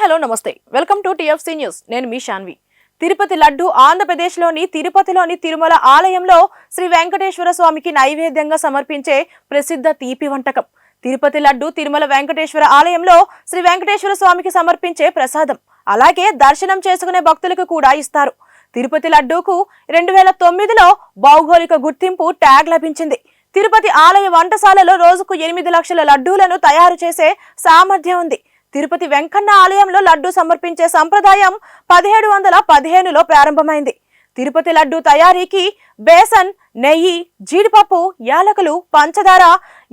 Hello నమస్తే. Welcome to TFC news. నేను మీ శాన్వి తిరుపతి లడ్డు ఆంధ్రప్రదేశ్లోని తిరుపతిలోని తిరుమల ఆలయంలో శ్రీ వెంకటేశ్వర స్వామికి నైవేద్యంగా సమర్పించే ప్రసిద్ధ తీపి వంటకం. తిరుపతి లడ్డు తిరుమల వెంకటేశ్వర ఆలయంలో శ్రీ వెంకటేశ్వర స్వామికి సమర్పించే ప్రసాదం. అలాగే దర్శనం చేసుకునే భక్తులకు కూడా ఇస్తారు. తిరుపతి లడ్డూకు రెండు వేల తొమ్మిదిలో భౌగోళిక గుర్తింపు ట్యాగ్ లభించింది. తిరుపతి ఆలయ వంటశాలలో రోజుకు ఎనిమిది లక్షల లడ్డూలను తయారు చేసే సామర్థ్యం ఉంది. తిరుపతి వెంకన్న ఆలయంలో లడ్డూ సమర్పించే సంప్రదాయం పదిహేడు వందల పదిహేనులో ప్రారంభమైంది. తిరుపతి లడ్డూ తయారీకి బేసన్ నెయ్యి జీడిపప్పు యాలకులు పంచదార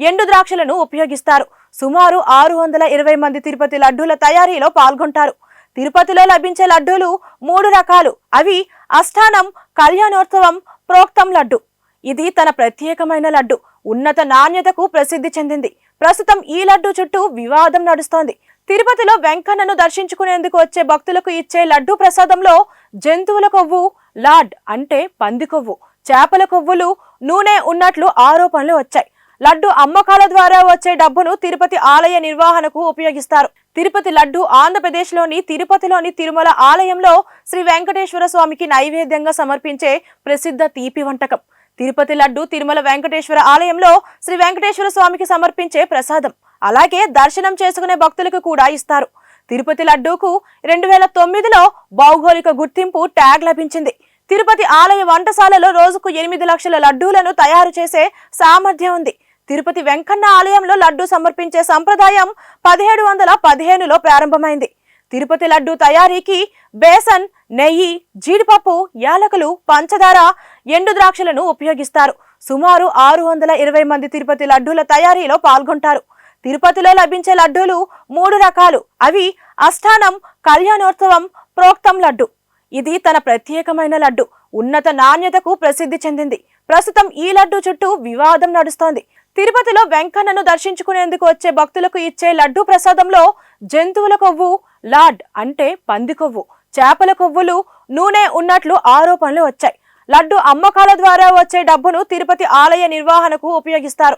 ఎండు ద్రాక్షలను ఉపయోగిస్తారు. సుమారు ఆరు వందల ఇరవై మంది తిరుపతి లడ్డూల తయారీలో పాల్గొంటారు. తిరుపతిలో లభించే లడ్డూలు మూడు రకాలు. అవి అష్టానం కళ్యాణోత్సవం ప్రోక్తం లడ్డు. ఇది తన ప్రత్యేకమైన లడ్డు. ఉన్నత నాణ్యతకు ప్రసిద్ధి చెందింది. ప్రస్తుతం ఈ లడ్డు చుట్టూ వివాదం నడుస్తోంది. తిరుపతిలో వెంకన్నను దర్శించుకునేందుకు వచ్చే భక్తులకు ఇచ్చే లడ్డు ప్రసాదంలో జంతువుల కొవ్వు లాడ్ అంటే పంది కొవ్వు చేపల కొవ్వులు నూనె ఉన్నట్లు ఆరోపణలు వచ్చాయి. లడ్డు అమ్మకాల ద్వారా వచ్చే డబ్బును తిరుపతి ఆలయ నిర్వహణకు ఉపయోగిస్తారు. తిరుపతి లడ్డు ఆంధ్రప్రదేశ్లోని తిరుపతిలోని తిరుమల ఆలయంలో శ్రీ వెంకటేశ్వర స్వామికి నైవేద్యంగా సమర్పించే ప్రసిద్ధ తీపి వంటకం. తిరుపతి లడ్డు తిరుమల వెంకటేశ్వర ఆలయంలో శ్రీ వెంకటేశ్వర స్వామికి సమర్పించే ప్రసాదం. అలాగే దర్శనం చేసుకునే భక్తులకు కూడా ఇస్తారు. తిరుపతి లడ్డూకు రెండు వేల తొమ్మిదిలో భౌగోళిక గుర్తింపు ట్యాగ్ లభించింది. తిరుపతి ఆలయ వంటశాలలో రోజుకు ఎనిమిది లక్షల లడ్డూలను తయారు చేసే సామర్థ్యం ఉంది. తిరుపతి వెంకన్న ఆలయంలో లడ్డూ సమర్పించే సంప్రదాయం పదిహేడు వందల పదిహేనులో ప్రారంభమైంది. తిరుపతి లడ్డు తయారీకి బేసన్ నెయ్యి జీడిపప్పు యాలకులు పంచదార ఎండు ద్రాక్షలను ఉపయోగిస్తారు. సుమారు ఆరు వందల ఇరవై మంది తిరుపతి లడ్డూల తయారీలో పాల్గొంటారు. తిరుపతిలో లభించే లడ్డూలు మూడు రకాలు. అవి అష్టానం కళ్యాణోత్సవం ప్రోక్తం లడ్డు. ఇది తన ప్రత్యేకమైన లడ్డు. ఉన్నత నాణ్యతకు ప్రసిద్ధి చెందింది. ప్రస్తుతం ఈ లడ్డు చుట్టూ వివాదం నడుస్తోంది. తిరుపతిలో వెంకన్నను దర్శించుకునేందుకు వచ్చే భక్తులకు ఇచ్చే లడ్డు ప్రసాదంలో జంతువుల కొవ్వు లాడ్ అంటే పంది కొవ్వు చేపల కొవ్వులు నూనె ఉన్నట్లు ఆరోపణలు వచ్చాయి. లడ్డు అమ్మకాల ద్వారా వచ్చే డబ్బును తిరుపతి ఆలయ నిర్వహణకు ఉపయోగిస్తారు.